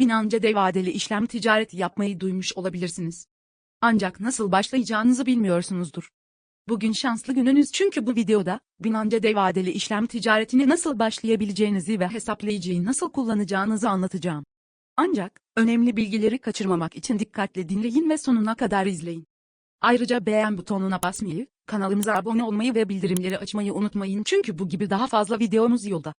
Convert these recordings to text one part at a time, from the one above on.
Binance vadeli işlem ticareti yapmayı duymuş olabilirsiniz. Ancak nasıl başlayacağınızı bilmiyorsunuzdur. Bugün şanslı gününüz çünkü bu videoda Binance vadeli işlem ticaretine nasıl başlayabileceğinizi ve hesaplayıcıyı nasıl kullanacağınızı anlatacağım. Ancak önemli bilgileri kaçırmamak için dikkatle dinleyin ve sonuna kadar izleyin. Ayrıca beğen butonuna basmayı, kanalımıza abone olmayı ve bildirimleri açmayı unutmayın çünkü bu gibi daha fazla videomuz yolda.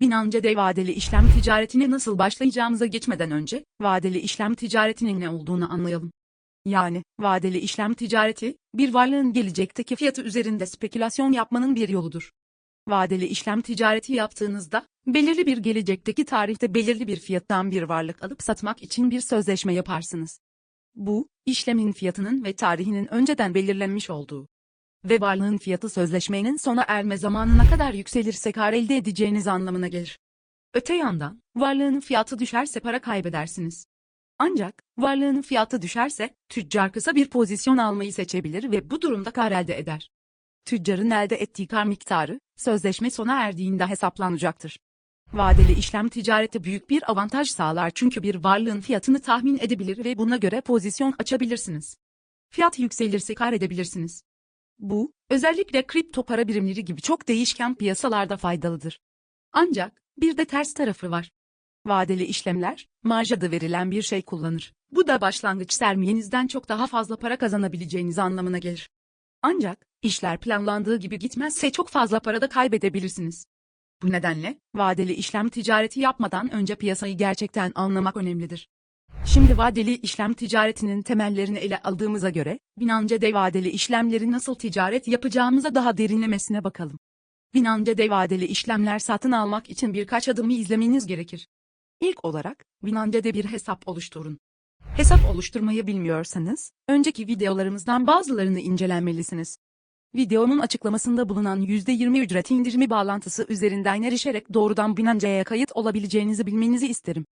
Binance vadeli işlem ticaretine nasıl başlayacağımıza geçmeden önce, vadeli işlem ticaretinin ne olduğunu anlayalım. Yani, vadeli işlem ticareti, bir varlığın gelecekteki fiyatı üzerinde spekülasyon yapmanın bir yoludur. Vadeli işlem ticareti yaptığınızda, belirli bir gelecekteki tarihte belirli bir fiyattan bir varlık alıp satmak için bir sözleşme yaparsınız. Bu, işlemin fiyatının ve tarihinin önceden belirlenmiş olduğu ve varlığın fiyatı sözleşmenin sona erme zamanına kadar yükselirse kar elde edeceğiniz anlamına gelir. Öte yandan, varlığın fiyatı düşerse para kaybedersiniz. Ancak, varlığın fiyatı düşerse, tüccar kısa bir pozisyon almayı seçebilir ve bu durumda kar elde eder. Tüccarın elde ettiği kar miktarı, sözleşme sona erdiğinde hesaplanacaktır. Vadeli işlem ticareti büyük bir avantaj sağlar çünkü bir varlığın fiyatını tahmin edebilir ve buna göre pozisyon açabilirsiniz. Fiyat yükselirse kar edebilirsiniz. Bu, özellikle kripto para birimleri gibi çok değişken piyasalarda faydalıdır. Ancak, bir de ters tarafı var. Vadeli işlemler, marj adı verilen bir şey kullanır. Bu da başlangıç sermayenizden çok daha fazla para kazanabileceğiniz anlamına gelir. Ancak, işler planlandığı gibi gitmezse çok fazla para da kaybedebilirsiniz. Bu nedenle, vadeli işlem ticareti yapmadan önce piyasayı gerçekten anlamak önemlidir. Şimdi vadeli işlem ticaretinin temellerini ele aldığımıza göre, Binance'de vadeli işlemleri nasıl ticaret yapacağımıza daha derinlemesine bakalım. Binance'de vadeli işlemler satın almak için birkaç adımı izlemeniz gerekir. İlk olarak, Binance'de bir hesap oluşturun. Hesap oluşturmayı bilmiyorsanız, önceki videolarımızdan bazılarını incelenmelisiniz. Videonun açıklamasında bulunan %20 ücret indirimi bağlantısı üzerinden erişerek doğrudan Binance'ye kayıt olabileceğinizi bilmenizi isterim.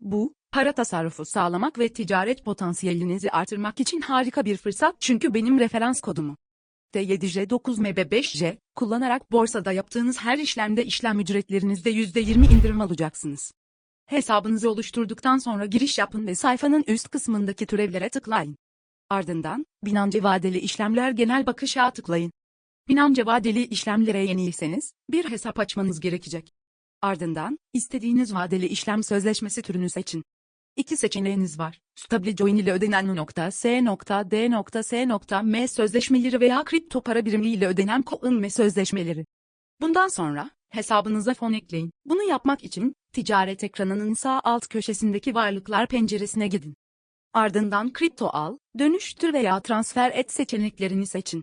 Bu, para tasarrufu sağlamak ve ticaret potansiyelinizi artırmak için harika bir fırsat çünkü benim referans kodumu T7J9MB5J kullanarak borsada yaptığınız her işlemde işlem ücretlerinizde %20 indirim alacaksınız. Hesabınızı oluşturduktan sonra giriş yapın ve sayfanın üst kısmındaki türevlere tıklayın. Ardından, Binance vadeli işlemler genel bakışa tıklayın. Binance vadeli işlemlere yeniyseniz, bir hesap açmanız gerekecek. Ardından, istediğiniz vadeli işlem sözleşmesi türünü seçin. İki seçeneğiniz var. Stable Join ile ödenen .s.d.s.m sözleşmeleri veya kripto para birimi ile ödenen Coin sözleşmeleri. Bundan sonra, hesabınıza fon ekleyin. Bunu yapmak için, ticaret ekranının sağ alt köşesindeki varlıklar penceresine gidin. Ardından kripto al, dönüştür veya transfer et seçeneklerini seçin.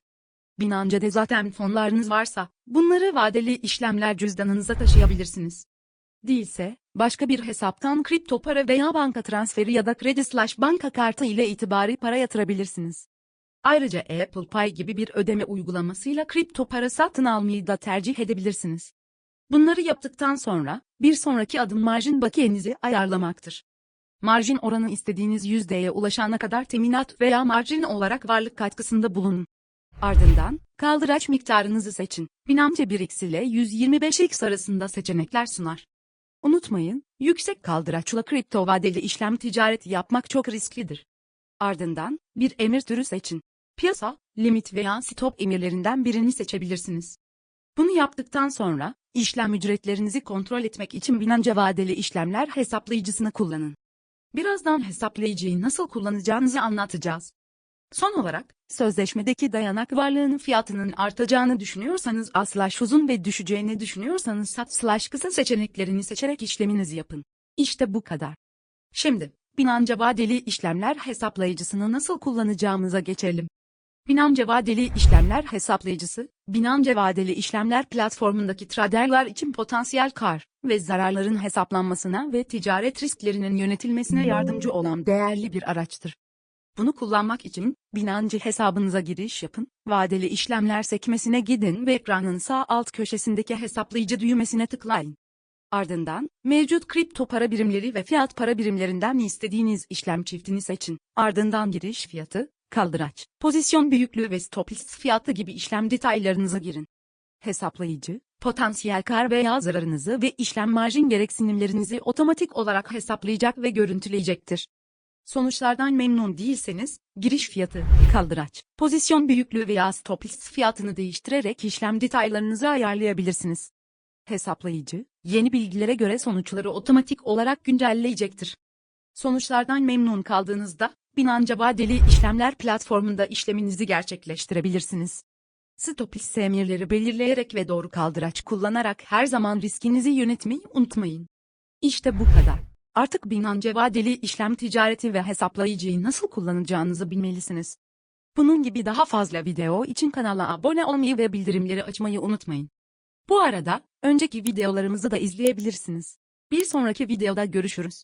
Binance'de zaten fonlarınız varsa, bunları vadeli işlemler cüzdanınıza taşıyabilirsiniz. Değilse, başka bir hesaptan kripto para veya banka transferi ya da kredi slash banka kartı ile itibari para yatırabilirsiniz. Ayrıca Apple Pay gibi bir ödeme uygulamasıyla kripto para satın almayı da tercih edebilirsiniz. Bunları yaptıktan sonra, bir sonraki adım marjin bakiyenizi ayarlamaktır. Marjin oranı istediğiniz yüzdeye ulaşana kadar teminat veya marjin olarak varlık katkısında bulunun. Ardından, kaldıraç miktarınızı seçin. Binance 1x ile 125x arasında seçenekler sunar. Unutmayın, yüksek kaldıraçla kripto vadeli işlem ticareti yapmak çok risklidir. Ardından, bir emir türü seçin. Piyasa, limit veya stop emirlerinden birini seçebilirsiniz. Bunu yaptıktan sonra, işlem ücretlerinizi kontrol etmek için Binance vadeli işlemler hesaplayıcısını kullanın. Birazdan hesaplayıcıyı nasıl kullanacağınızı anlatacağız. Son olarak, sözleşmedeki dayanak varlığının fiyatının artacağını düşünüyorsanız A slash uzun ve düşeceğini düşünüyorsanız sat slash kısa seçeneklerini seçerek işleminizi yapın. İşte bu kadar. Şimdi, Binance vadeli işlemler hesaplayıcısını nasıl kullanacağımıza geçelim. Binance vadeli işlemler hesaplayıcısı, Binance vadeli işlemler platformundaki traderler için potansiyel kar ve zararların hesaplanmasına ve ticaret risklerinin yönetilmesine yardımcı olan değerli bir araçtır. Bunu kullanmak için, Binance hesabınıza giriş yapın, vadeli işlemler sekmesine gidin ve ekranın sağ alt köşesindeki hesaplayıcı düğmesine tıklayın. Ardından, mevcut kripto para birimleri ve fiyat para birimlerinden istediğiniz işlem çiftini seçin. Ardından giriş fiyatı, kaldıraç, pozisyon büyüklüğü ve stop loss fiyatı gibi işlem detaylarınıza girin. Hesaplayıcı, Potansiyel kar veya zararınızı ve işlem marjin gereksinimlerinizi otomatik olarak hesaplayacak ve görüntüleyecektir. Sonuçlardan memnun değilseniz, giriş fiyatı, kaldıraç, pozisyon büyüklüğü veya stop loss fiyatını değiştirerek işlem detaylarınızı ayarlayabilirsiniz. Hesaplayıcı, yeni bilgilere göre sonuçları otomatik olarak güncelleyecektir. Sonuçlardan memnun kaldığınızda, Binance vadeli işlemler platformunda işleminizi gerçekleştirebilirsiniz. Stop loss emirleri belirleyerek ve doğru kaldıraç kullanarak her zaman riskinizi yönetmeyi unutmayın. İşte bu kadar. Artık Binance vadeli işlem ticareti ve hesaplayıcıyı nasıl kullanacağınızı bilmelisiniz. Bunun gibi daha fazla video için kanala abone olmayı ve bildirimleri açmayı unutmayın. Bu arada, önceki videolarımızı da izleyebilirsiniz. Bir sonraki videoda görüşürüz.